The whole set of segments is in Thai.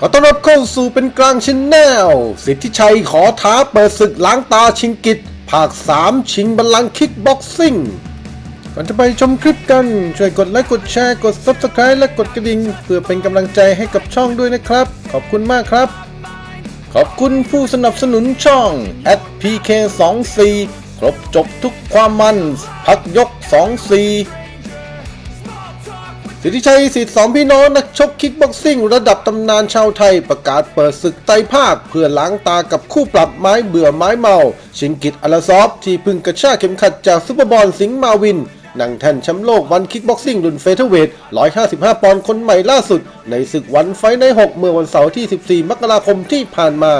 ขอต้อนรับเข้าสู่เป็นกลางชินแนล สิทธิชัยขอท้าเปิดศึกล้างตาชิงกิจ ภาค 3 ชิงบัลลังก์คิกบ็อกซิ่ง ก่อนจะไปชมคลิปกัน ช่วยกดไลค์กดแชร์กด Subscribe และกดกระดิ่ง เพื่อเป็นกำลังใจให้กับช่องด้วยนะครับ ขอบคุณมากครับ ขอบคุณผู้สนับสนุนช่อง @pk24 ครบจบทุกความมัน พักยก 24 สิทธิชัยสิทธิ์สองพี่น้องนักชกคิกบ็อกซิ่งระดับตำนานชาวไทยประกาศเปิดศึกไตรภาค เพื่อล้างตากับคู่ปรับไม้เบื่อไม้เมา ชิงกิตอลาซอฟ ที่พึ่งกระชากเข็มขัดจากซุปเปอร์บอลสิงห์มาวินนั่งแท่นแชมป์โลกวันคิกบ็อกซิ่งรุ่นเฟเธอร์เวท 155 ปอนด์คนใหม่ล่าสุด ในศึกวันไฟใน 6 เมื่อวันเสาร์ที่ 14 มกราคมที่ผ่านมา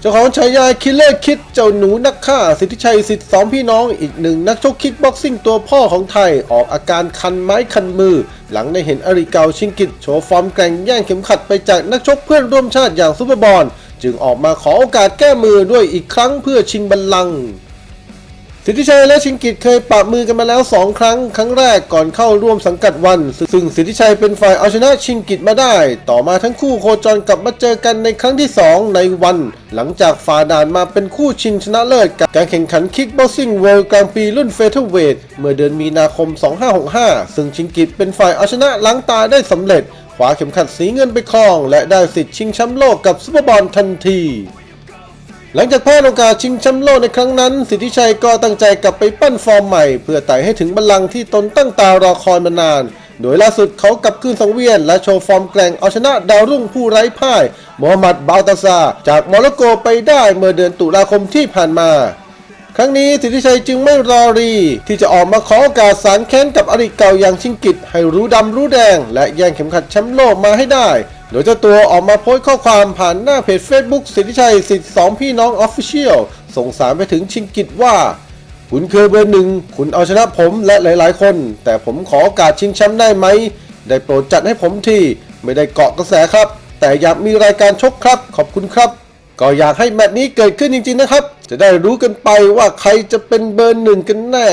เจ้าของฉายาคิลเลอร์คิดเจ้าหนูนักฆ่า สิทธิชัยสิทธิสองพี่น้องอีกหนึ่งนักชกคิกบ็อกซิ่งตัวพ่อของไทยออกอาการคันไม้คันมือ หลังได้เห็นอริเกาชิงกิตโชว์ฟอร์มแกร่งแย่งเข็มขัดไปจากนักชกเพื่อนร่วมชาติอย่างซุปเปอร์บอลจึงออกมาขอโอกาสแก้มือด้วยอีกครั้งเพื่อชิงบัลลังก์ สิทธิชัยและชิงกิตเคยปะมือกันมาแล้ว 2 ครั้ง ครั้งแรกก่อนเข้าร่วมสังกัดวัน ซึ่งสิทธิชัยเป็นฝ่ายเอาชนะชิงกิตมาได้ ต่อมาทั้งคู่โคจรกลับมาเจอกันในครั้งที่ 2 ในวัน หลังจากฝ่าด่านมาเป็นคู่ชิงชนะเลิศกับการแข่งขันคิกบ็อกซิ่งเวิลด์กลางปีรุ่นเฟเธอร์เวทเมื่อเดือนมีนาคม 2565 ซึ่งชิงกิตเป็นฝ่ายเอาชนะล้างตาได้สำเร็จคว้าเข็มขัดสีเงินไปครอง และได้สิทธิ์ชิงแชมป์โลกกับซุปเปอร์บอลทันที หลังจากแพลาดโอกาสชิงแชมป์โลกในครั้งนั้น สิทธิชัยก็ตั้งใจกลับไปปั้นฟอร์มใหม่ เพื่อไต่ให้ถึงบัลลังก์ที่ตนตั้งตารอคอยมานาน โดยล่าสุดเขากลับคืนสังเวียน และโชว์ฟอร์มแกร่งเอาชนะดาวรุ่งผู้ไร้พ่ายโมฮัมหมัดบาลตาซาจากโมร็อกโกไปได้เมื่อเดือนตุลาคมที่ผ่านมาครั้งนี้สิทธิชัยจึงไม่รอรี ที่จะออกมาขอโอกาสสารแค้นกับอริเก่าอย่างชิงกิตให้รู้ดำรู้แดง และแย่งเข็มขัดแชมป์โลกมาให้ได้ โดยเจ้าตัวออกมาโพสต์ข้อความผ่านหน้าเพจ Facebook สิทธิชัยสิทธิสองพี่น้องออฟฟิเชียลส่งสารไปถึงชิงกิตว่า คุณคือเบอร์หนึ่ง คุณเอาชนะผมและหลายๆ คน แต่ผมขอโอกาสชิงแชมป์ได้ไหม ได้โปรดจัดให้ผมทีไม่ได้เกาะกระแสครับ แต่อยากมีรายการชกครับ ขอบคุณครับ ก็อยากให้แมตช์นี้เกิดขึ้นจริง ๆ นะครับ จะได้รู้กันไปว่าใครจะเป็นเบอร์หนึ่งกันแน่